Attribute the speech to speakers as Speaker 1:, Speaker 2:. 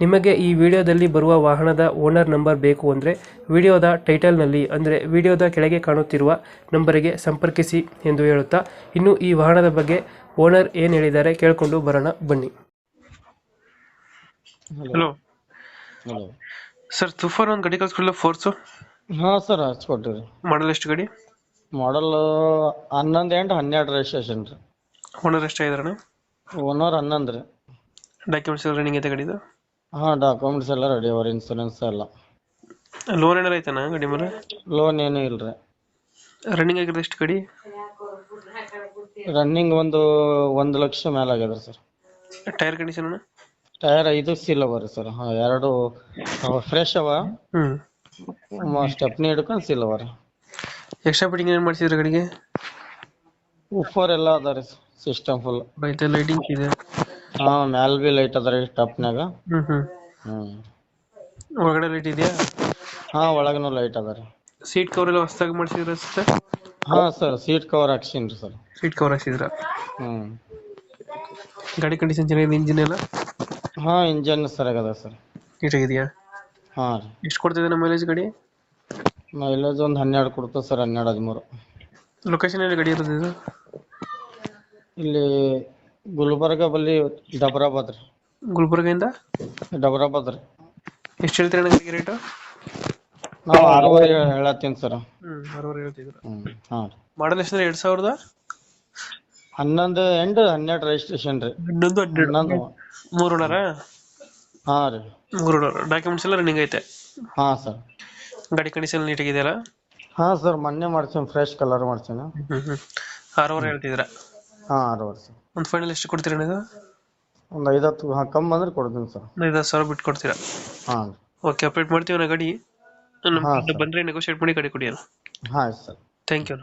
Speaker 1: ನಿಮಗೆ ಈ ವಿಡಿಯೋದಲ್ಲಿ ಬರುವ ವಾಹನದ ಓನರ್ ನಂಬರ್ ಬೇಕು ಅಂದರೆ ವಿಡಿಯೋದ ಟೈಟಲ್ನಲ್ಲಿ ಅಂದರೆ ವಿಡಿಯೋದ ಕೆಳಗೆ ಕಾಣುತ್ತಿರುವ ನಂಬರಿಗೆ ಸಂಪರ್ಕಿಸಿ ಎಂದು ಹೇಳುತ್ತಾ ಇನ್ನು ಈ ವಾಹನದ ಬಗ್ಗೆ ಓನರ್ ಏನು ಹೇಳಿದ್ದಾರೆ ಕೇಳಿಕೊಂಡು ಬರೋಣ ಬನ್ನಿ. ಹಲೋ
Speaker 2: ಹಲೋ
Speaker 1: ಸರ್ ತುಫಾನ್ ಒಂದು ಗಡಿ ಕಳ್ಸ್ಕೊಡಲ್ಲ ಫೋರ್ಸು
Speaker 2: ಹಾಂ ಸರ್ ಹಚ್ಕೊಟ್ಟಿರಿ.
Speaker 1: ಮಾಡಲ್ ಎಷ್ಟು ಗಾಡಿ?
Speaker 2: ಮಾಡಲ್ ಹನ್ನೊಂದು ಎಂಟು ಹನ್ನೆರಡು ರಿಜಿಸ್ಟ್ರೇಷನ್ ರೀ.
Speaker 1: ಓನರ್ ಎಷ್ಟಾಗಿದಾರಣ
Speaker 2: ಓನರ್ ಹನ್ನೊಂದು ರೀ.
Speaker 1: ಡಾಕ್ಯುಮೆಂಟ್ಸ್ ರನ್ನಿಂಗ್ ಐತೆ ಗಾಡಿದು?
Speaker 2: ಹಾಂ ಡಾಕ್ಯುಮೆಂಟ್ಸ್ ಎಲ್ಲ ರೆಡಿ ಅವ್ರ ಇನ್ಸೂರೆನ್ಸ್ ಎಲ್ಲ.
Speaker 1: ಲೋನ್ ಏನಾರ ಐತನ ಗಾಡಿ ಮೇಲೆ?
Speaker 2: ಲೋನ್ ಏನೂ ಇಲ್ಲ ರೀ
Speaker 1: ರನ್ನಿಂಗ್ ಆಗಿರೋದು ಎಷ್ಟು ಗಾಡಿ?
Speaker 2: ರನ್ನಿಂಗ್ ಒಂದು ಒಂದು ಲಕ್ಷ ಮೇಲೆ ಆಗ್ಯದ ಸರ್.
Speaker 1: ಟೈರ್ ಕಂಡೀಷನ್
Speaker 2: ಟೈರ್ ಐದು ಸೀಲ್ ಅವ ರೀ ಸರ್. ಹಾಂ ಎರಡು ಫ್ರೆಶ್ ಅವ.
Speaker 1: ಹ್ಞೂ
Speaker 2: ಸ್ಟೆಪ್ನಿ ಹಿಡ್ಕೊಂಡು ಸೀಲ್ ಅವ ರೀ.
Speaker 1: ಎಕ್ಸ್ಟ್ರಾ ಫಿಟ್ಟಿಂಗ್ ಏನು ಮಾಡ್ಸಿದ್ರಿ ಗಾಡಿಗೆ?
Speaker 2: ಉಪ್ಪರ್ ಎಲ್ಲ ಅದ ರೀ ಸಿಸ್ಟಮ್ ಫುಲ್
Speaker 1: ಬೈತೆ ಲೈಟಿಂಗ್ ಇದೆ.
Speaker 2: ಹಾಂ ಮ್ಯಾಲ್ ಬಿ ಲೈಟ್ ಅದ ರೀ ಟಾಪ್ನಾಗ
Speaker 1: ಹ್ಞೂ ಹ್ಞೂ
Speaker 2: ಹ್ಞೂ
Speaker 1: ಒಳಗಡೆ ಲೈಟ್ ಇದೆಯಾ?
Speaker 2: ಹಾ ಒಳಗನು ಲೈಟ್ ಅದ ರೀ.
Speaker 1: ಸೀಟ್ ಕವರ್ ಎಲ್ಲ ಹೊಸದಾಗಿ ಮಾಡಿಸಿದ್ರ ಸರ್
Speaker 2: ಹಾ ಸರ್ ಸೀಟ್ ಕವರ್ ಹಾಕ್ಸೀನಿ ರೀ ಸರ್
Speaker 1: ಸೀಟ್ ಕವರ್ ಹಾಕ್ಸಿದ್ರ?
Speaker 2: ಹ್ಮ್.
Speaker 1: ಗಾಡಿ ಕಂಡೀಷನ್ ಚೆನ್ನಾಗಿದೆ ಇಂಜಿನ್ ಎಲ್ಲ?
Speaker 2: ಹಾ ಇಂಜನ್ ಸರಿಯಾಗದ ಸರ್
Speaker 1: ನೀಟಾಗಿದೆಯಾ?
Speaker 2: ಹಾ ರೀ.
Speaker 1: ಎಷ್ಟು ಕೊಡ್ತಿದೆ ನಮ್ಮ ಮೈಲೇಜ್ ಗಾಡಿ?
Speaker 2: ಮೈಲೇಜ್ ಒಂದು ಹನ್ನೆರಡು ಕೊಡ್ತದೆ ಸರ್ ಹನ್ನೆರಡು ಹದಿಮೂರು.
Speaker 1: ಲೊಕೇಶನ್ ಎಲ್ಲಿ ಗಾಡಿ ಇರೋದು ಇದು?
Speaker 2: ಇಲ್ಲಿ ಗುಲ್ಬರ್ಗ ಬಲ್ಲಿ ಡಬರಾಬಾದ್ ರೀ.
Speaker 1: ಗುಲ್ಬರ್ಗದಿಂದ?
Speaker 2: ಡಬರಾಬಾದ್ ರೀ.
Speaker 1: ಎಷ್ಟು ಹೇಳ್ತೀರಾ ಗಾಡಿಗೆ ರೇಟು
Speaker 2: ನಾವು ಆರೂವರೆ ಹೇಳತ್ತೀನಿ ಸರ್.
Speaker 1: ಹ್ಞೂ ಅರವರೆ ಹೇಳ್ತಿದ್ರು.
Speaker 2: ಹ್ಞೂ ಹಾಂ ರೀ.
Speaker 1: ಮಾಡಲ್ ಎಷ್ಟು ಎರಡು ಸಾವಿರದ?
Speaker 2: ಹನ್ನೊಂದು ಎಂಡ್ ಹನ್ನೆರಡು ರಿಜಿಸ್ಟ್ರೇಷನ್ ರೀ.
Speaker 1: ಹನ್ನೊಂದು ಹನ್ನೆರಡು.
Speaker 2: ಹನ್ನೊಂದು.
Speaker 1: ಮೂರು ಓನರ?
Speaker 2: ಹಾಂ ರೀ.
Speaker 1: ಮೂರು ಓನರ್. ಡಾಕ್ಯುಮೆಂಟ್ಸ್ ಎಲ್ಲ ರನ್ನಿಂಗ್ ಐತೆ?
Speaker 2: ಹಾಂ ಸರ್.
Speaker 1: ಗಾಡಿ ಕಂಡೀಷನ್ ನೀಟಾಗಿದೆಯಲ್ಲ
Speaker 2: ಹಾಂ ಸರ್ ಮೊನ್ನೆ ಮಾಡ್ತೀನಿ ಫ್ರೆಶ್ ಕಲರ್
Speaker 1: ಹ್ಞೂ ಆರೂವರೆ ಹೇಳ್ತಿದ್ರ
Speaker 2: ಹಾಂ ಆರೂವರೆ ಸರ್.
Speaker 1: ಒಂದು ಫೈನಲ್ ಎಷ್ಟು ಕೊಡ್ತೀರಾ ಇದು?
Speaker 2: ಒಂದು ಐದತ್ತು ಹಾಂ ಕಮ್ಮಿ ಅಂದ್ರೆ ಕೊಡ್ತೀನಿ ಸರ್.
Speaker 1: ಒಂದು ಐದು ಸಾವಿರ ಬಿಟ್ಟು ಕೊಡ್ತೀರಾ?
Speaker 2: ಹಾಂ.
Speaker 1: ಓಕೆ ಅಪ್ಡೇಟ್ ಮಾಡ್ತೀವಿ ನಾ ಗಾಡಿ. ನಮ್ಮ
Speaker 2: ಹಾ,
Speaker 1: ಕಡೆಯಿಂದ ಬಂದ್ರೆ ನೆಗೋಷಿಯೇಟ್ ಮಾಡಿ ಗಾಡಿ ಕೊಡಿ ಅಲ್ಲ
Speaker 2: ಹಾಂ ಸರ್.
Speaker 1: Thank you